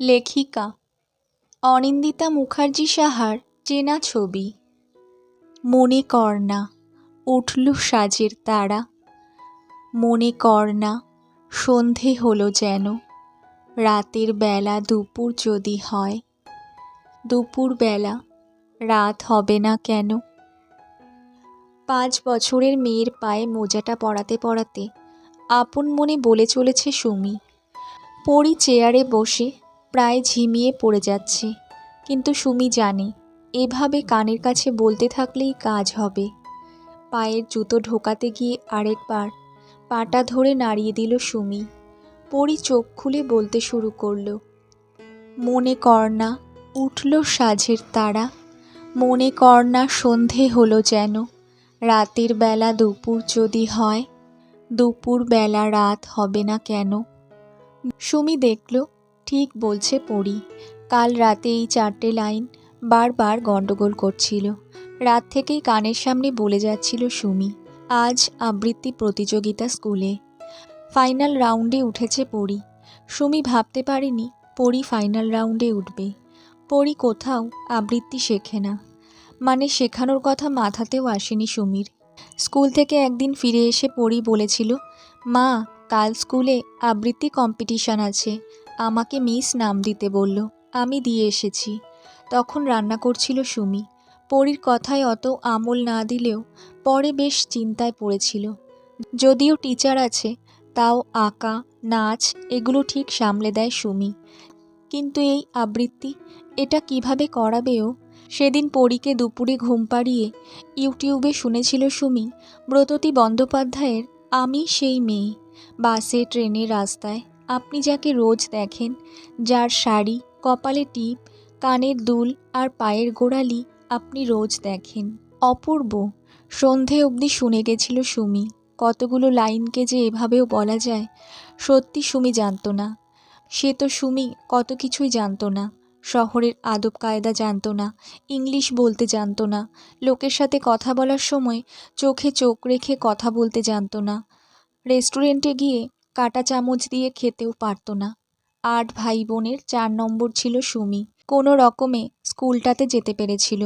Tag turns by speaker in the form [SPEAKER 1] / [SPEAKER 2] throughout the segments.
[SPEAKER 1] লেখিকা অনিন্দিতা মুখার্জি সাহার চেনা ছবি। মনে কর না উঠল সাজের তারা। মনে কর না সন্ধে হলো যেন। রাতের বেলা দুপুর যদি হয়। দুপুর বেলা রাত হবে না কেন? পাঁচ বছরের মেয়ের পায়ে মোজাটা পরাতে পড়াতে আপন মনে বলে চলেছে সুমি। পরি চেয়ারে বসে প্রায় ঝিমিয়ে পড়ে যাচ্ছে। কিন্তু সুমি জানে, এভাবে কানের কাছে বলতে থাকলেই কাজ হবে। পায়ের জুতো ঢোকাতে গিয়ে আরেকবার পাটা ধরে নাড়িয়ে দিল সুমি। পরি চোখ খুলে বলতে শুরু করল, মনে কর না, উঠল সাঝের তারা। মনে কর না, সন্ধে হলো যেন। রাতের বেলা দুপুর যদি হয়, দুপুর বেলা রাত হবে না কেন? সুমি দেখল ঠিক বলছে পড়ি কাল রাতে এই চারটে লাইন বারবার গণ্ডগোল করছিল। রাত থেকেই কানের সামনে বলে যাচ্ছিল সুমি। আজ আবৃত্তি প্রতিযোগিতা স্কুলে। ফাইনাল রাউন্ডে উঠেছে পড়ি সুমি ভাবতে পারেনি পড়ি ফাইনাল রাউন্ডে উঠবে। পড়ি কোথাও আবৃত্তি শেখে না। মানে শেখানোর কথা মাথাতেও আসেনি সুমির। স্কুল থেকে একদিন ফিরে এসে পড়ি বলেছিল, মা, কাল স্কুলে আবৃত্তি কম্পিটিশন আছে। আমাকে মিস নাম দিতে বলল। আমি দিয়ে এসেছি। তখন রান্না করছিল সুমি। পরীর কথায় অত আমল না দিলেও পরে বেশ চিন্তায় পড়েছিল। যদিও টিচার আছে, তাও আঁকা, নাচ এগুলো ঠিক সামলে দেয় সুমি। কিন্তু এই আবৃত্তি, এটা কীভাবে করাবেও সেদিন পরীকে দুপুরে ঘুম পাড়িয়ে ইউটিউবে শুনেছিল সুমি, ব্রততী বন্দ্যোপাধ্যায়ের আমি সেই মেয়ে বাসে, ট্রেনে, রাস্তায়। আপনি যাকে রোজ দেখেন, যার শাড়ি, কপালে টিপ, কানের দুল আর পায়ের গোড়ালি আপনি রোজ দেখেন। অপূর্ব। সন্ধে অবধি শুনে গেছিল সুমি। কতগুলো লাইনকে যে এভাবেও বলা যায়, সত্যি সুমি জানতো না। সে তো সুমি কত কিছুই জানতো না। শহরের আদব কায়দা জানতো না, ইংলিশ বলতে জানতো না, লোকের সাথে কথা বলার সময় চোখে চোখ রেখে কথা বলতে জানতো না। রেস্টুরেন্টে গিয়ে কাঁটা চামচ দিয়ে খেতেও পারতো না। আট ভাই বোনের চার নম্বর ছিল সুমি। কোনো রকমে স্কুলটাতে যেতে পেরেছিল।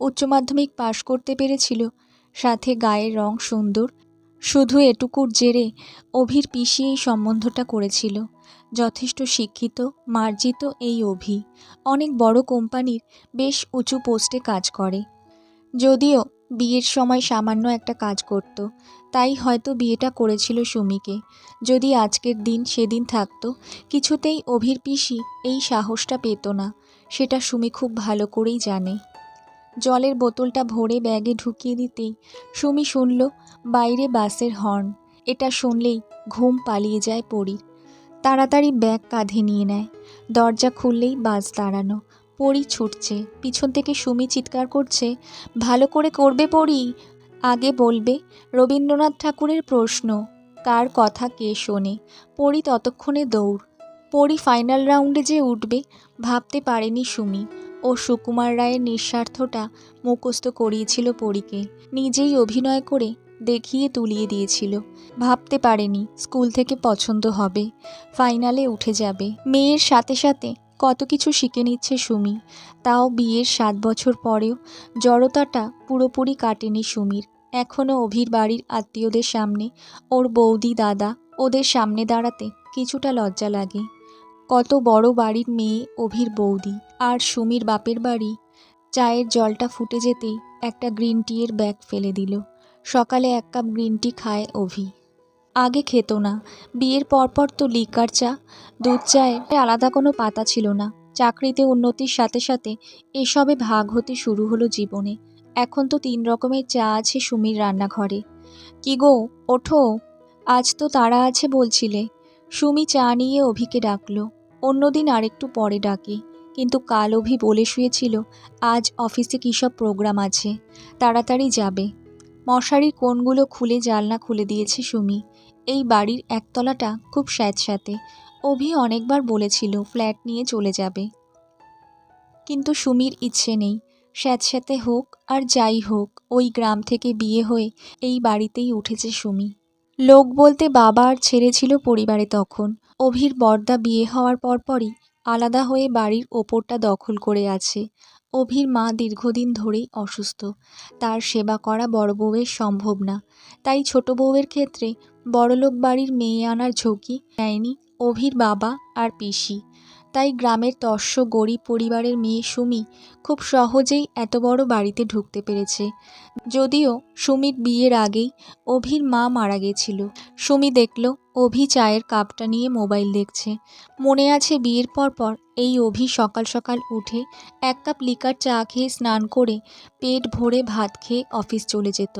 [SPEAKER 1] উচ্চ মাধ্যমিক পাশ করতে পেরেছিল। সাথে গায়ের রং সুন্দর। শুধু এটুকুর জেরে অভির পিসি এই সম্বন্ধটা করেছিল। যথেষ্ট শিক্ষিত, মার্জিত এই অভি। অনেক বড় কোম্পানির বেশ উঁচু পোস্টে কাজ করে। যদিও বিয়ের সময় সামান্য একটা কাজ করত। তাই হয়তো বিয়েটা করেছিল সুমিকে। যদি আজকের দিন সেদিন থাকতো, কিছুতেই অভির পিসি এই সাহসটা পেত না, সেটা সুমি খুব ভালো করেই জানে। জলের বোতলটা ভরে ব্যাগে ঢুকিয়ে দিতেই সুমি শুনল, বাইরে বাসের হর্ন। এটা শুনলেই ঘুম পালিয়ে যায় পরীর। তাড়াতাড়ি ব্যাগ কাঁধে নিয়ে নেয়। দরজা খুললেই বাস দাঁড়ানো। পরি ছুটছে। পিছন থেকে সুমি চিৎকার করছে, ভালো করে করবে পড়ি আগে বলবে রবীন্দ্রনাথ ঠাকুরের প্রশ্ন। কার কথা কে শোনে? পড়ি ততক্ষণে দৌড়। পড়ি ফাইনাল রাউন্ডে যে উঠবে, ভাবতে পারেনি সুমি। ও সুকুমার রায়ের নিঃস্বার্থটা মুখস্থ করিয়েছিল পরীকে। নিজেই অভিনয় করে দেখিয়ে তুলিয়ে দিয়েছিল। ভাবতে পারেনি স্কুল থেকে পছন্দ হবে। ফাইনালে উঠে যাবে। মেয়ের সাথে সাথে কত কিছু শিখে নিচ্ছে সুমি। তাও বিয়ের সাত বছর পরেও জড়তাটা পুরোপুরি কাটেনি সুমির। এখনও অভির বাড়ির আত্মীয়দের সামনে, ওর বৌদি, দাদা ওদের সামনে দাঁড়াতে কিছুটা লজ্জা লাগে। কত বড় বাড়ির মেয়ে অভির বৌদি আর সুমির বাপের বাড়ি। চায়ের জলটা ফুটে যেতেই একটা গ্রিন টিয়ের ব্যাগ ফেলে দিল। সকালে এক কাপ গ্রিন টি খায় অভি। আগে খেত না। বিয়ের পরপর তো লিকার চা। দুধ চায়ের আলাদা কোনো পাতা ছিল না। চাকরিতে উন্নতির সাথে সাথে এসবে ভাগ হতে শুরু হলো জীবনে। এখন তো তিন রকমের চা আছে সুমির রান্নাঘরে। কি গো, ওঠো। আজ তো তারা আছে বলছিলে। সুমি চা নিয়ে অভিকে ডাকলো। অন্যদিন আরেকটু পরে ডাকে। কিন্তু কাল অভি বলে শুয়েছিল, আজ অফিসে কী সব প্রোগ্রাম আছে? তাড়াতাড়ি যাবে। মশারির কোণগুলো খুলে জালনা খুলে দিয়েছে সুমি। এই বাড়ির একতলাটা খুব স্যাঁতস্যাঁতে। অভি অনেকবার বলেছিল, ফ্ল্যাট নিয়ে চলে যাবে। কিন্তু সুমির ইচ্ছে নেই। স্যাঁতস্যাঁতে হোক আর যাই হোক, ওই গ্রাম থেকে বিয়ে হয়ে এই বাড়িতেই উঠেছে সুমি। লোক বলতে বাবা আর ছেড়ে ছিল পরিবারে তখন। অভির বর্দা বিয়ে হওয়ার পরপরই আলাদা হয়ে বাড়ির ওপরটা দখল করে আছে। অভির মা দীর্ঘদিন ধরেই অসুস্থ। তার সেবা করা বড় বউয়ের সম্ভব না। তাই ছোট বউয়ের ক্ষেত্রে বড়লোক বাড়ির মেয়ে আনার ঝুঁকি নেয়নি অভির বাবা আর পিসি। তাই গ্রামের তস্য গরিব পরিবারের মেয়ে সুমি খুব সহজেই এত বড় বাড়িতে ঢুকতে পেরেছে। যদিও সুমির বিয়ের আগেই অভির মা মারা গেছিল। সুমি দেখল অভি চায়ের কাপটা নিয়ে মোবাইল দেখছে। মনে আছে বিয়ের পর পর এই অভি সকাল সকাল উঠে এক কাপ লিকার চা খেয়ে স্নান করে পেট ভরে ভাত খেয়ে অফিস চলে যেত।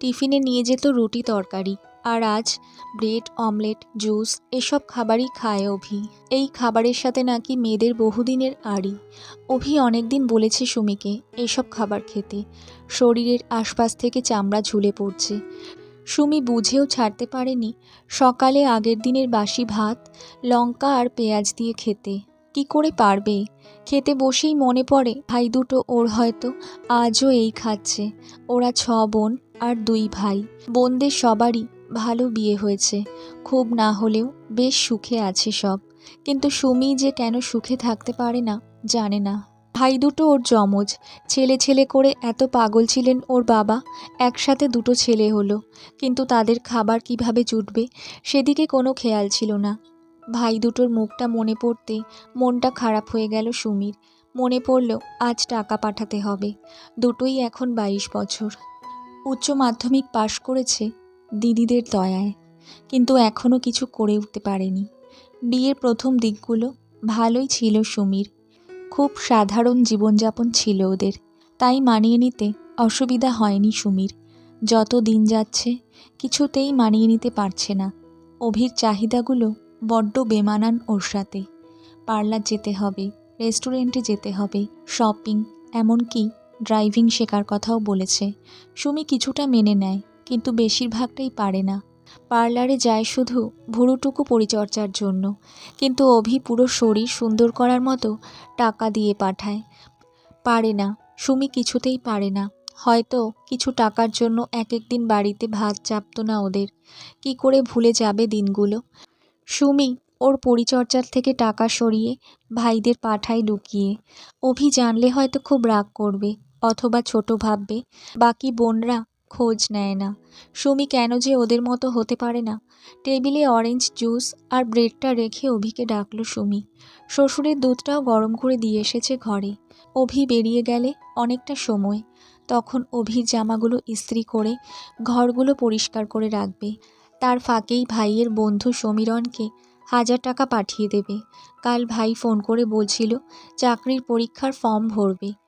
[SPEAKER 1] টিফিনে নিয়ে যেত রুটি তরকারি। আর আজ ব্রেড, অমলেট, জুস এসব খাবারই খায় অভি। এই খাবারের সাথে নাকি মেয়েদের বহুদিনের আড়ি। অভি অনেকদিন বলেছে সুমিকে এসব খাবার খেতে। শরীরের আশপাশ থেকে চামড়া ঝুলে পড়ছে। সুমি বুঝেও ছাড়তে পারেনি সকালে আগের দিনের বাসি ভাত, লঙ্কা আর পেঁয়াজ দিয়ে খেতে। কি করে পারবে? খেতে বসেই মনে পড়ে, ভাই দুটো ওর হয়তো আজও এই খাচ্ছে। ওরা ছ বোন আর দুই ভাই। বোনদের সবারই ভালো বিয়ে হয়েছে। খুব না হলেও বেশ সুখে আছে সব। কিন্তু সুমি যে কেন সুখে থাকতে পারে না, জানে না। ভাই দুটো ওর যমজ। ছেলে ছেলে করে এত পাগল ছিলেন ওর বাবা। একসাথে দুটো ছেলে হলো। কিন্তু তাদের খাবার কীভাবে জুটবে, সেদিকে কোনো খেয়াল ছিল না। ভাই দুটোর মুখটা মনে পড়তে মনটা খারাপ হয়ে গেল সুমির। মনে পড়ল আজ টাকা পাঠাতে হবে। দুটোই এখন বাইশ বছর। উচ্চ মাধ্যমিক পাশ করেছে। দিদিদের দয়ায়। কিন্তু এখনও কিছু করে উঠতে পারেনি। বিয়ের প্রথম দিকগুলো ভালোই ছিল সুমির। খুব সাধারণ জীবনযাপন ছিল ওদের। তাই মানিয়ে নিতে অসুবিধা হয়নি সুমির। যত দিন যাচ্ছে, কিছুতেই মানিয়ে নিতে পারছে না। অভির চাহিদাগুলো বড্ড বেমানান ওর সাথে। পার্লার যেতে হবে, রেস্টুরেন্টে যেতে হবে, শপিং, এমনকি ড্রাইভিং শেখার কথাও বলেছে। সুমি কিছুটা মেনে নেয়। কিন্তু বেশিরভাগটাই পারে না। পার্লারে যায় শুধু ভুরুটুকু পরিচর্যার জন্য। কিন্তু অভি পুরো শরীর সুন্দর করার মতো টাকা দিয়ে পাঠায়। পারে না। সুমি কিছুতেই পারে না। হয়তো কিছু টাকার জন্য এক এক দিন বাড়িতে ভাত চাপতো না ওদের। কি করে ভুলে যাবে দিনগুলো? সুমি ওর পরিচর্যার থেকে টাকা সরিয়ে ভাইদের পাঠায় লুকিয়ে। অভি জানলে হয়তো খুব রাগ করবে, অথবা ছোট ভাববে, বাকি বোনরা খোঁজ নেয় না। সুমি কেন যে ওদের মতো হতে পারে না। টেবিলে অরেঞ্জ জুস আর ব্রেডটা রেখে অভিকে ডাকলো সুমি। শ্বশুরের দুধটাও গরম করে দিয়ে এসেছে ঘরে। অভি বেরিয়ে গেলে অনেকটা সময়। তখন অভির জামাগুলো ইস্ত্রি করে ঘরগুলো পরিষ্কার করে রাখবে। তার ফাঁকেই ভাইয়ের বন্ধু সমীরণকে হাজার টাকা পাঠিয়ে দেবে। কাল ভাই ফোন করে বলছিল, চাকরির পরীক্ষার ফর্ম ভরবে।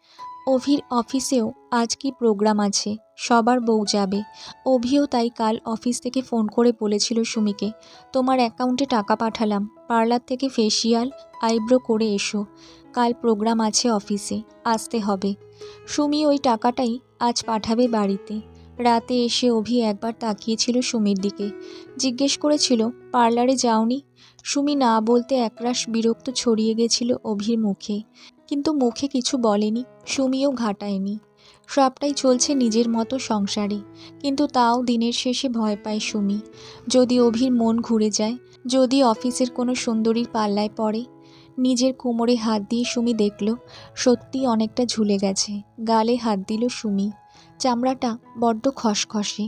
[SPEAKER 1] অভির অফিসেও আজ কি প্রোগ্রাম আছে? সবার বউ যাবে। অভিও তাই কাল অফিস থেকে ফোন করে বলেছিল সুমিকে, তোমার অ্যাকাউন্টে টাকা পাঠালাম। পার্লার থেকে ফেসিয়াল, আইব্রো করে এসো। কাল প্রোগ্রাম আছে অফিসে, আসতে হবে। সুমি ওই টাকাটাই আজ পাঠাবে বাড়িতে। রাতে এসে অভি একবার তাকিয়েছিল সুমির দিকে। জিজ্ঞেস করেছিল, পার্লারে যাওনি? সুমি না বলতে একরাশ বিরক্ত ছড়িয়ে গেছিল অভির মুখে। কিন্তু মুখে কিছু বলেনি, সুমিও ঘাটায়নি। সবটাই চলছে নিজের মতো সংসারে, কিন্তু তাও দিনের শেষে ভয় পায় সুমি। যদি অভির মন ঘুরে যায়, যদি অফিসের কোনো সুন্দরীর পাল্লায় পড়ে, নিজের কোমরে হাত দিয়ে সুমি দেখল সত্যি অনেকটা ঝুলে গেছে, গালে হাত দিল সুমি। চামড়াটা বড্ড খসখসে।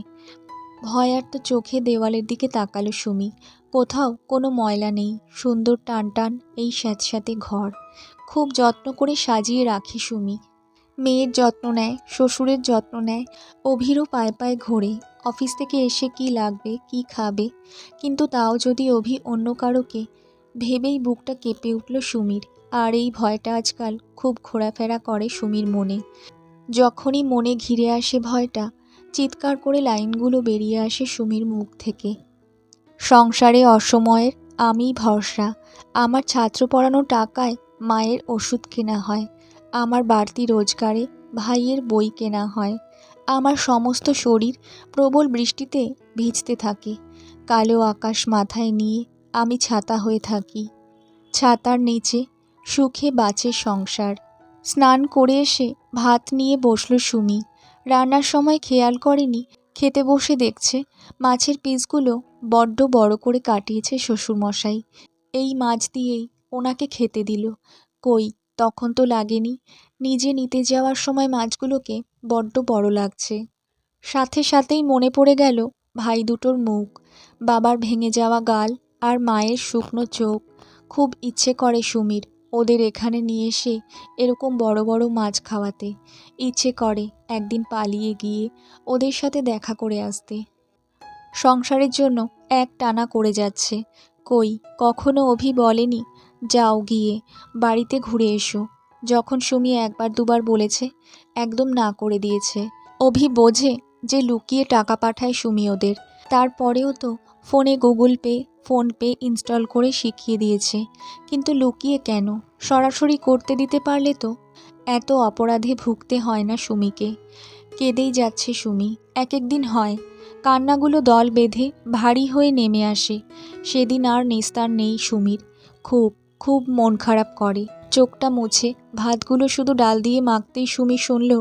[SPEAKER 1] ভয় আর তো চোখে দেওয়ালের দিকে তাকালো সুমি। কোথাও কোনো ময়লা নেই, সুন্দর টান টান এই স্যাঁতস্যাঁতে ঘর। খুব যত্ন করে সাজিয়ে রাখে সুমি। মেয়ের যত্ন নেয়, শ্বশুরের যত্ন নেয় অভিরও পায়ে পায়ে ঘোরে, অফিস থেকে এসে কি লাগবে, কি খাবে। কিন্তু তাও যদি অভি অন্য কারোকে, ভেবেই বুকটা কেঁপে উঠল সুমির। আর এই ভয়টা আজকাল খুব ঘোরাফেরা করে সুমির মনে। যখনই মনে ঘিরে আসে ভয়টা, চিৎকার করে লাইনগুলো বেরিয়ে আসে সুমির মুখ থেকে। সংসারে অসময়ের আমি ভরসা। আমার ছাত্র পড়ানো টাকায় মায়ের ওষুধ কেনা হয়, আমার বাড়তি রোজগারে ভাইয়ের বই কেনা হয়, আমার সমস্ত শরীর প্রবল বৃষ্টিতে ভিজতে থাকে, কালো আকাশ মাথায় নিয়ে আমি ছাতা হয়ে থাকি, ছাতার নিচে সুখে বাঁচে সংসার। স্নান করে এসে ভাত নিয়ে বসল সুমি, রান্নার সময় খেয়াল করেনি, খেতে বসে দেখছে মাছের পিসগুলো বড্ড বড় করে কাটিয়েছে শ্বশুরমশাই, এই মাছ দিয়েই ওনাকে খেতে দিল। কই, তখন তো লাগেনি। নিজে নিতে যাওয়ার সময় মাছগুলোকে বড্ড বড় লাগছে। সাথে সাথেই মনে পড়ে গেল ভাই দুটোর মুখ, বাবার ভেঙে যাওয়া গাল আর মায়ের শুকনো চোখ। খুব ইচ্ছে করে সুমির ওদের এখানে নিয়ে এসে এরকম বড় বড় মাছ খাওয়াতে। ইচ্ছে করে একদিন পালিয়ে গিয়ে ওদের সাথে দেখা করে আসতে। সংসারের জন্য এক টানা করে যাচ্ছে। কই, কখনো অভি বলেনি যাও গিয়ে, বাড়িতে ঘুরে এসো। যখন সুমি একবার দুবার বলেছে, একদম না করে দিয়েছে। অভি বোঝে যে লুকিয়ে টাকা পাঠায় সুমি ওদের। তারপরেও তো ফোনে গুগল পে ফোনপে ইনস্টল করে শিখিয়ে দিয়েছে। কিন্তু লুকিয়ে কেন? সরাসরি করতে দিতে পারলে তো? এত অপরাধে ভুগতে হয় না সুমিকে। কেঁদেই যাচ্ছে সুমি। এক একদিন হয়। কান্নাগুলো দল বেঁধে ভারী হয়ে নেমে আসে। সেদিন আর নিস্তার নেই সুমির। খুব খুব মন খারাপ করে। চোখটা মুছে, ভাতগুলো শুধু ডাল দিয়ে মাখতেই সুমি শুনল,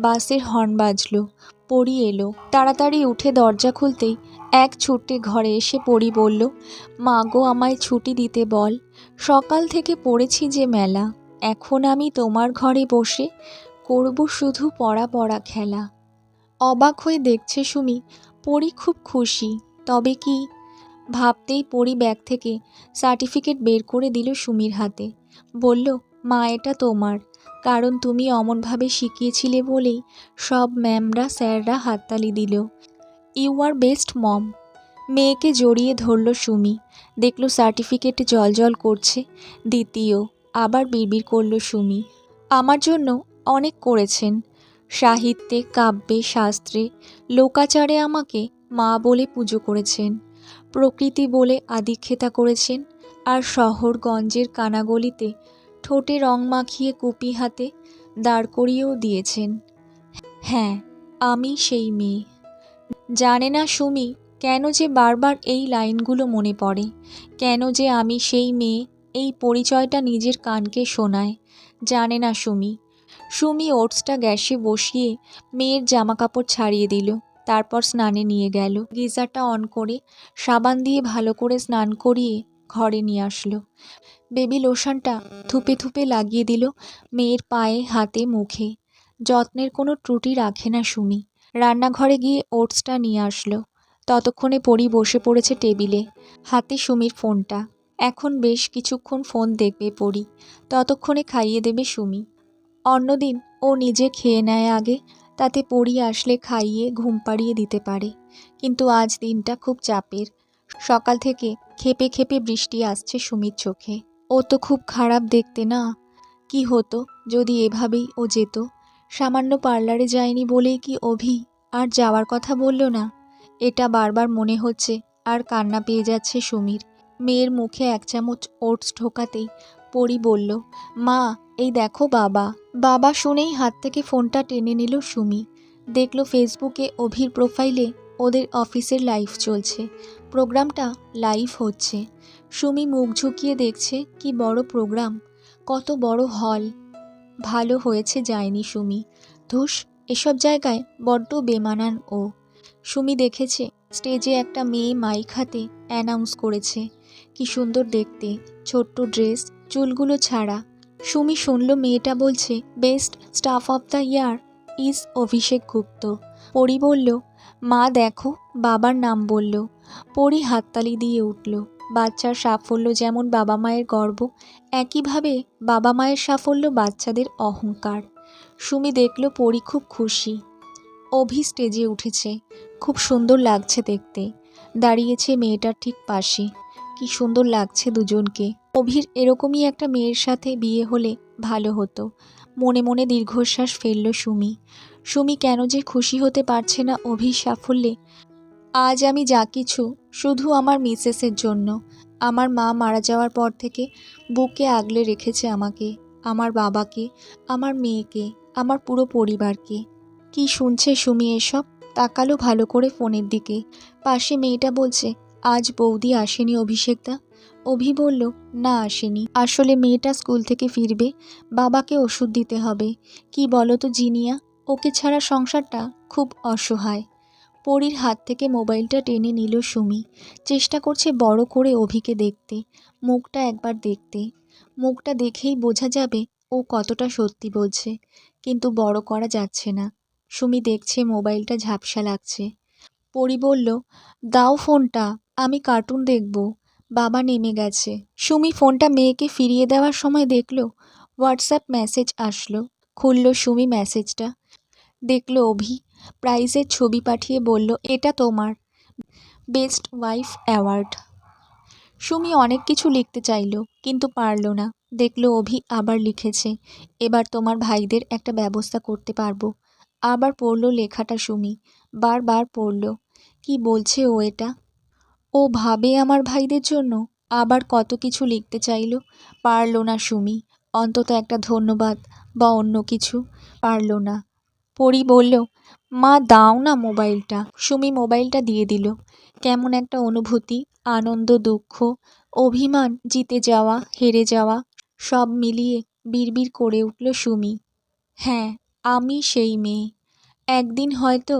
[SPEAKER 1] বাসের হর্ন বাজলো পড়ি এলো। তাড়াতাড়ি উঠে দরজা খুলতেই এক ছুটে ঘরে এসে পড়ি বলল, মা গো, আমায় ছুটি দিতে বল। সকাল থেকে পড়েছি যে মেলা, এখন আমি তোমার ঘরে বসে করব শুধু পড়া পড়া খেলা। অবাক হয়ে দেখছে সুমি পড়ি খুব খুশি, তবে কি ভাবতেই পড়ি ব্যাগ থেকে সার্টিফিকেট বের করে দিল সুমির হাতে। বলল, মা, এটা তোমার। কারণ তুমি অমনভাবে শিখিয়েছিলে বলেই সব ম্যামরা, স্যাররা হাততালি দিল। You are best mom. মেয়েকে জড়িয়ে ধরল সুমি। দেখল সার্টিফিকেট জল করছে। দ্বিতীয়, আবার বিড়বিড় করল সুমি। আমার জন্য অনেক করেছেন। সাহিত্যে, কাব্যে, শাস্ত্রে, লোকাচারে আমাকে মা বলে পুজো করেছেন। প্রকৃতি বলে আদিক্ষেতা করেছেন আর শহরগঞ্জের কানাগলিতে ঠোঁটে রং মাখিয়ে কুপি হাতে দাঁড় করিয়েও দিয়েছেন। হ্যাঁ আমি সেই মেয়ে। জানে না সুমি কেন যে বারবার এই লাইনগুলো মনে পড়ে, কেন যে আমি সেই মেয়ে এই পরিচয়টা নিজের কানকে শোনায়। জানে না সুমি। সুমি ওটসটা গ্যাসে বসিয়ে মেয়ের জামা কাপড় ছাড়িয়ে দিল। তারপর স্নানে নিয়ে গেল। গিজারটা অন করে সাবান দিয়ে ভালো করে স্নান করিয়ে ঘরে নিয়ে আসলো। বেবি লোশনটা থুপে থুপে লাগিয়ে দিল মেয়ের পায়ে, হাতে, মুখে। যত্নের কোনো ত্রুটি রাখে না সুমি। রান্নাঘরে গিয়ে ওটসটা নিয়ে আসলো। ততক্ষণে পরি বসে পড়েছে টেবিলে, হাতে সুমির ফোনটা। এখন বেশ কিছুক্ষণ ফোন দেখবে পড়ি ততক্ষণে খাইয়ে দেবে সুমি। অন্যদিন ও নিজে খেয়ে নেয় আগে তাতে পড়ি আসলে খাইয়ে ঘুম পাড়িয়ে দিতে পারে। কিন্তু আজ দিনটা খুব চাপের। সকাল থেকে খেপে খেপে বৃষ্টি আসছে সুমির চোখে। ও তো খুব খারাপ দেখতে না? কি হতো যদি এভাবেই ও যেত? সামান্য পার্লারে যায়নি বলেই কি অভি আর যাওয়ার কথা বলল না? এটা বারবার মনে হচ্ছে আর কান্না পেয়ে যাচ্ছে সুমির। মেয়ের মুখে এক চামচ ওটস ঢোকাতেই পরি বলল, মা, এই দেখো বাবা। বাবা শুনেই হাত থেকে ফোনটা টেনে নিল সুমি। দেখল ফেসবুকে অভির প্রোফাইলে ওদের অফিসের লাইভ চলছে। প্রোগ্রামটা লাইভ হচ্ছে। সুমি মুখ ঝুঁকিয়ে দেখছে, কি বড় প্রোগ্রাম, কত বড় হল। ভালো হয়েছে যায়নি সুমি। ধুস, এসব জায়গায় বড্ড বেমানান ও। সুমি দেখেছে, স্টেজে একটা মেয়ে মাইক হাতে অ্যানাউন্স করেছে। কি সুন্দর দেখতে, ছোট্ট ড্রেস, চুলগুলো ছাড়া। সুমি শুনল মেয়েটা বলছে best staff of the year is Abhishek Gupta. Pari বলল, মা দেখো। বাবার নাম বলল। পরি হাততালি দিয়ে উঠল। বাচ্চার সাফল্য যেমন বাবা মায়ের গর্ব, একইভাবে বাবা মায়ের সাফল্য বাচ্চাদের অহংকার। সুমি দেখল পরি খুব খুশি। অভি স্টেজে উঠেছে। খুব সুন্দর লাগছে দেখতে। দাঁড়িয়েছে মেয়েটার ঠিক পাশে। কি সুন্দর লাগছে দুজনকে। অভির এরকমই একটা মেয়ের সাথে বিয়ে হলে ভালো হতো। মনে মনে দীর্ঘশ্বাস ফেলল সুমি। সুমি কেন যে খুশি হতে পারছে না অভির সাফল্যে, আজ আমি যা কিছু, শুধু আমার মিসেসের জন্য। আমার মা মারা যাওয়ার পর থেকে বুকে আগলে রেখেছে আমাকে, আমার বাবাকে, আমার মেয়েকে, আমার পুরো পরিবারকে। কি শুনছে সুমি এসব? তাকালো ভালো করে ফোনের দিকে। পাশে মেয়েটা বলছে, আজ বৌদি আসেনি অভিষেকদা। অভি বলল, না আসেনি। আসলে মেয়েটা স্কুল থেকে ফিরবে। বাবাকে ওষুধ দিতে হবে। কি বলো তো জিনিয়া? ওকে ছাড়া সংসারটা খুব অসহায়। পরীর হাত থেকে মোবাইলটা টেনে নিল সুমি। চেষ্টা করছে বড় করে অভিকে দেখতে, মুখটা একবার দেখতে। মুখটা দেখেই বোঝা যাবে ও কতটা সত্যি বলছে। কিন্তু বড় করা যাচ্ছে না। সুমি দেখছে মোবাইলটা ঝাপসা লাগছে। পরি বলল, দাও ফোনটা, আমি কার্টুন দেখব। বাবা নেমে গেছে। সুমি ফোনটা মেয়েকে ফিরিয়ে দেওয়ার সময় দেখল হোয়াটসঅ্যাপ মেসেজ আসলো। খুলল সুমি মেসেজটা দেখল অভি, প্রাইজের ছবি পাঠিয়ে বলল, এটা তোমার বেস্ট ওয়াইফ অ্যাওয়ার্ড সুমি অনেক কিছু লিখতে চাইলো, কিন্তু পারল না। দেখল অভি আবার লিখেছে, এবার তোমার ভাইদের একটা ব্যবস্থা করতে পারব। আবার পড়ল লেখাটা সুমি, বারবার পড়ল, কি বলছে ও এটা? ও ভাবে আমার ভাইদের জন্য আবার কত কিছু লিখতে চাইলো। পারল না সুমি, অন্তত একটা ধন্যবাদ বা অন্য কিছু। পারল না। পরি বলল, মা, দাও না মোবাইলটা। সুমি মোবাইলটা দিয়ে দিল। কেমন একটা অনুভূতি, আনন্দ, দুঃখ, অভিমান, জিতে যাওয়া, হেরে যাওয়া, সব মিলিয়ে বিড়বিড় করে উঠল সুমি। হ্যাঁ আমি সেই মেয়ে। একদিন হয়তো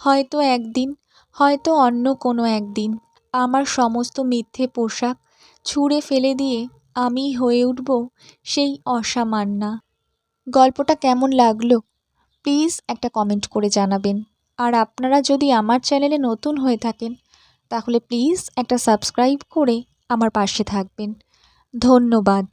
[SPEAKER 1] হয়তো একদিন, হয়তো অন্য কোনো একদিন। আমার সমস্ত মিথ্যে পোশাক ছুঁড়ে ফেলে দিয়ে আমি হয়ে উঠব সেই অসামান্যা গল্পটা কেমন লাগল? প্লিজ একটা কমেন্ট করে জানাবেন। আর আপনারা যদি আমার চ্যানেলে নতুন হয়ে থাকেন, তাহলে প্লিজ একটা সাবস্ক্রাইব করে আমার পাশে থাকবেন। ধন্যবাদ।